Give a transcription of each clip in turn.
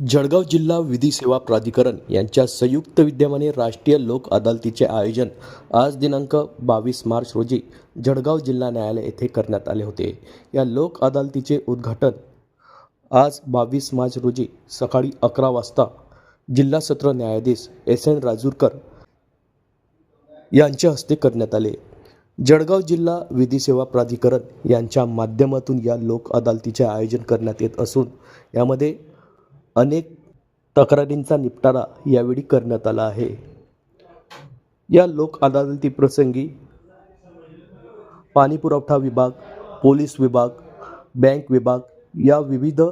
जळगाव जिल्हा विधी सेवा प्राधिकरण यांच्या संयुक्त विद्यमाने राष्ट्रीय लोक अदालतीचे आयोजन आज दिनांक बावीस मार्च रोजी जळगाव जिल्हा न्यायालय येथे करण्यात आले होते. या लोक अदालतीचे उद्घाटन आज बावीस मार्च रोजी सकाळी अकरा वाजता जिल्हा सत्र न्यायाधीश एस एन राजूरकर यांच्या हस्ते करण्यात आले. जळगाव जिल्हा विधी सेवा प्राधिकरण यांच्या माध्यमातून या लोक अदालतीचे आयोजन करण्यात येत असून यामध्ये अनेक तक्रारींचा निपटारा यावेळी करण्यात आला आहे. या लोक अदालतीप्रसंगी पाणीपुरवठा विभाग पोलीस विभाग बँक विभाग या विविध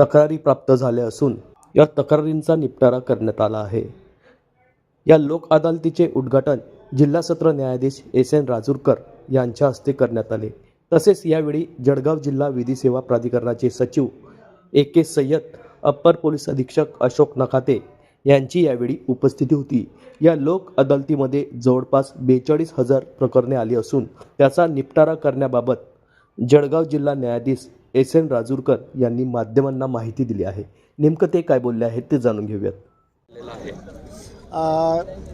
तक्रारी प्राप्त झाल्या असून या तक्रारींचा निपटारा करण्यात आला आहे. या लोक अदालतीचे उद्घाटन जिल्हा सत्र न्यायाधीश एस एन राजूरकर यांच्या हस्ते करण्यात आले. तसेच यावेळी जळगाव जिल्हा विधी सेवा प्राधिकरणाचे सचिव A K Sayyad upper police अधीक्षक अशोक नखाते यांची यावेळी उपस्थिती होती. या लोक अदालतीमध्ये जवळपास बेचाळीस हजार प्रकरणे आली असून त्याचा निपटारा करण्याबाबत जळगाव जिल्हा न्यायाधीश एस एन राजूरकर यांनी माध्यमांना माहिती दिली आहे. नेमकं ते काय बोलले आहेत ते जाणून घेऊयात.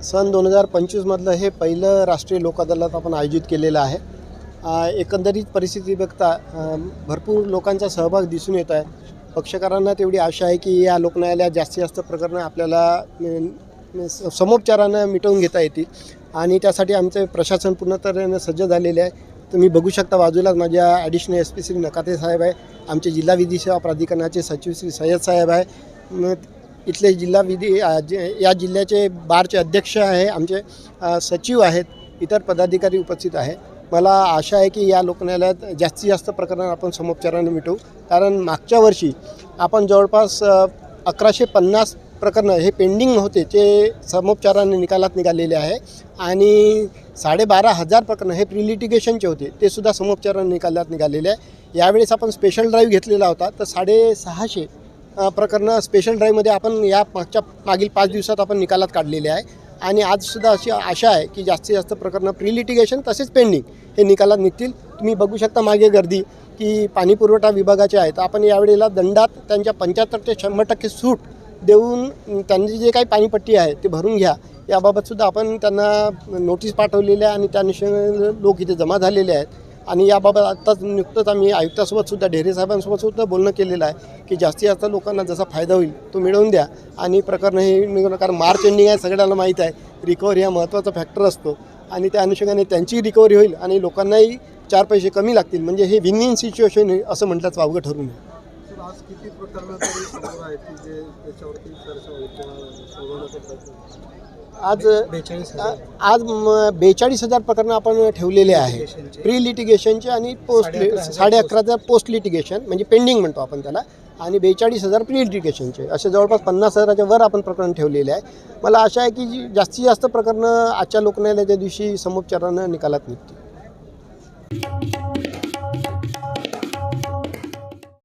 सन दोन हजार पंचवीसमधलं हे पहिलं राष्ट्रीय लोक अदालत आपण आयोजित केलेलं आहे. एकंदरीत परिस्थिती बघता भरपूर लोकांचा सहभाग दिसून येत आहे. पक्षकारांना तेवढी आशा आहे की या लोकन्यायालयात जास्तीत जास्त प्रकरणं आपल्याला स- समोपचारानं मिटवून घेता येतील. आणि त्यासाठी आमचे प्रशासन पूर्ण तऱ्हेनं सज्ज झालेले आहे. तुम्ही बघू शकता बाजूलाच माझ्या additional S P Shri Nakate साहेब आहे. आमचे जिल्हा विधी सेवा प्राधिकरणाचे सचिव श्री सय्यद साहेब आहे. इथले जिल्हा विधी या जिल्ह्याचे बारचे अध्यक्ष आहे. आमचे सचिव आहेत. इतर पदाधिकारी उपस्थित आहे. मला आशा आहे की या लोकन्यायालयात जास्तीत जास्त प्रकरण आपण समोपचाराने मिटवू. कारण मागच्या वर्षी आपण जवळपास अकराशे पन्नास प्रकरणं हे पेंडिंग होते ते समोपचाराने निकालात निघालेले आहे. आणि साडेबारा हजार प्रकरणं हे प्रिलिटिगेशनचे होते ते सुद्धा समोपचाराने निकालात निघालेले आहे. यावेळेस आपण स्पेशल ड्राईव्ह घेतलेला होता तर साडेसहाशे प्रकरणं स्पेशल ड्राईव्हमध्ये आपण या मागच्या मागील पाच दिवसात आपण निकालात काढलेले आहे. आणि आजसुद्धा अशी आशा आहे की जास्तीत जास्त प्रकरणं प्रिलिटिगेशन तसेच पेंडिंग हे निकालात निघतील. तुम्ही बघू शकता मागे गर्दी की पाणीपुरवठा विभागाचे आहेत. आपण यावेळेला दंडात त्यांच्या पंच्याहत्तर ते शंभर टक्के सूट देऊन त्यांची जे काही पाणीपट्टी आहे ते भरून घ्या. याबाबतसुद्धा आपण त्यांना नोटीस पाठवलेल्या आहे आणि त्या अनुषंगाने लोक इथे जमा झालेले आहेत. आणि याबाबत आत्ताच नुकतंच आम्ही आयुक्तासोबतसुद्धा ढेरे साहेबांसोबतसुद्धा बोलणं केलेलं आहे की जास्तीत जास्त लोकांना जसा फायदा होईल तो मिळवून द्या. आणि प्रकरण हे निघून कारण मार्च एंडिंग आहे सगळ्यांना माहीत आहे रिकव्हरी हा महत्त्वाचा फॅक्टर असतो. आणि त्या अनुषंगाने त्यांची रिकव्हरी होईल आणि लोकांनाही चार पैसे कमी लागतील. म्हणजे हे विन विन सिच्युएशन असं म्हटलंच वावगं ठरून आहे आज किती प्रकरणं तरी समोर आहेत की जे त्याच्यावरती चर्चा होईल किंवा सोडवण्याचा प्रयत्न आज बेचाळीस आज बेचाळीस हजार प्रकरणं आपण ठेवलेले आहे. प्री लिटिगेशनचे आणि पोस्ट साडे अकरा हजार साडे अकरा हजार पोस्ट लिटिगेशन म्हणजे पेंडिंग म्हणतो आपण त्याला आणि बेचाळीस हजार प्री लिटिगेशनचे असे जवळपास पन्नास हजाराच्या वर आपण प्रकरण ठेवलेले आहे. मला आशा आहे की जी जास्तीत जास्त प्रकरणं आजच्या लोकन्यायालयाच्या दिवशी समोपचारानं निकालात निघतील.